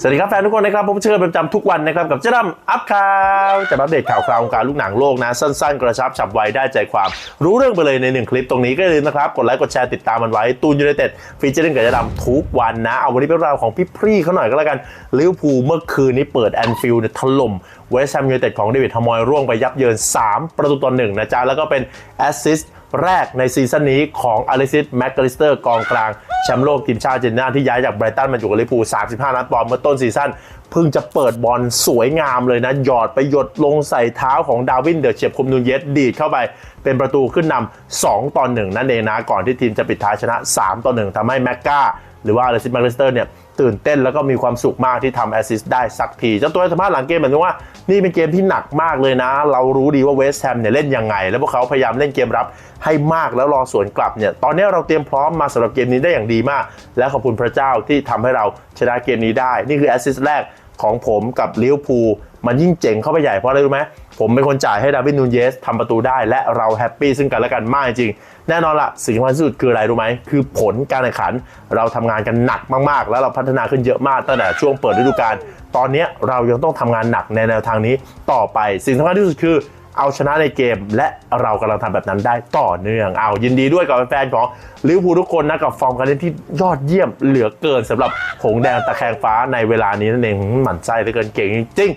สวัสดีครับแฟนทุกคนนะครับผมเชื่อเป็นประจำทุกวันนะครับกับเจ้าดำอัพข่าวจะอัปเดตข่าวคราววงการลูกหนังโลกนะ สั้นๆ กระชับฉับไวได้ใจความ รู้เรื่องไปเลยในหนึ่งคลิปตรงนี้ก็อย่าลืมนะครับ กดไลค์กดแชร์ติดตามมันไว้ ตูนยูไนเต็ดฟีเจอร์เรื่องกับเจ้าดำทุกวันนะ เอาวันนี้เป็นราวของพี่พรีเขาหน่อยก็แล้วกันลิเวอร์พูลเมื่อคืนนี้เปิดแอนฟิลด์เนี่ยถล่มเวสต์แฮมยูไนเต็ดของเดวิดฮามอยร่วงไปยับเยิน 3 ประตูต่อหนึ่งนะจ๊ะแล้วก็เป็นแอสซิสต์ แรกในซีซั่นนี้ของอลิซิสแมคกาลิสเตอร์กองกลางแชมป์โลกทีมชาติเจนนาที่ย้ายจากไบรตันมาอยู่กับลิปู35ล้านปอนด์เมื่อต้นซีซั่นเพิ่งจะเปิดบอลสวยงามเลยนะ หยอดไปหยดลงใส่เท้าของดาวินเดอร์เฉียบคมนูเยสดีดเข้าไปเป็นประตูขึ้นนำ2ต่อ1นั่นเองนะ ก่อนที่ทีมจะปิดท้ายชนะ 3 ต่อ1ทำให้แมกกาหรือว่าอลิซิสแมคกาลิสเตอร์เนี่ยตื่นเต้นแล้วก็มีความสุขมากที่ทำแอสซิสต์ได้สักที เจ้าตัวให้สัมภาษณ์หลังเกมเหมือนว่า นี่เป็นเกมที่หนักมากเลยนะ เรารู้ดีว่าเวสต์แฮมเนี่ยเล่นยังไง แล้วพวกเขาพยายามเล่นเกมรับให้มากแล้วรอสวนกลับเนี่ย ตอนนี้เราเตรียมพร้อมมาสำหรับเกมนี้ได้อย่างดีมาก และขอบคุณพระเจ้าที่ทำให้เราชนะเกมนี้ได้ นี่คือแอสซิสต์แรก ของผมกับลิเวอร์พูลมันยิ่งเจ๋งเข้าไปใหญ่เพราะอะไรรู้ไหมผมเป็นคนจ่ายให้ดาวิดนูนเยสทำประตูได้และเราแฮปปี้ซึ่งกันและกันมากจริง แน่นอนละสิ่งสำคัญที่สุดคืออะไรรู้ไหมคือผลการแข่งขัน เราทำงานกันหนักมากๆ แล้วเราพัฒนาขึ้นเยอะมากตั้งแต่ช่วงเปิดฤดูกาลตอนนี้เรายังต้องทำงานหนักในแนวทางนี้ต่อไปสิ่งสำคัญที่สุดคือ เอาชนะในเกม และเรากำลังทำแบบนั้นได้ต่อเนื่อง เอายินดีด้วยกับแฟนๆของลิเวอร์พูลทุกคนนะกับฟอร์มการเล่นที่ยอดเยี่ยมเหลือเกินสำหรับหงแดงตะแคงฟ้าในเวลานี้นั่นเองหมั่นไส้เหลือเกินเก่งจริง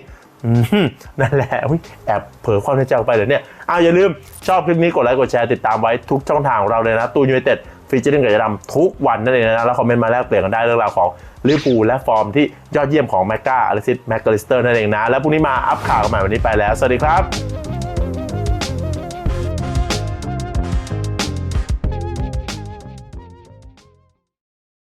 ๆนั่นแหละแอบเผลอความในใจออกไปเลยเนี่ยอ้าวอย่าลืมชอบคลิปนี้กดไลค์กดแชร์ติดตามไว้ทุกช่องทางของเราเลยนะตูนยูไนเต็ดฟีเจอร์กับจะดำทุกวันนั่นเองนะแล้วคอมเมนต์มาแลกเปลี่ยนกันได้เรื่องราวของลิเวอร์พูลและฟอร์มที่ยอดเยี่ยมของแมกกาอลิซิสแมกกาลิสเตอร์นั่นเองนะ แล้วพรุ่งนี้มาอัพข่าวกันใหม่วันนี้ไปแล้ว สวัสดีครับ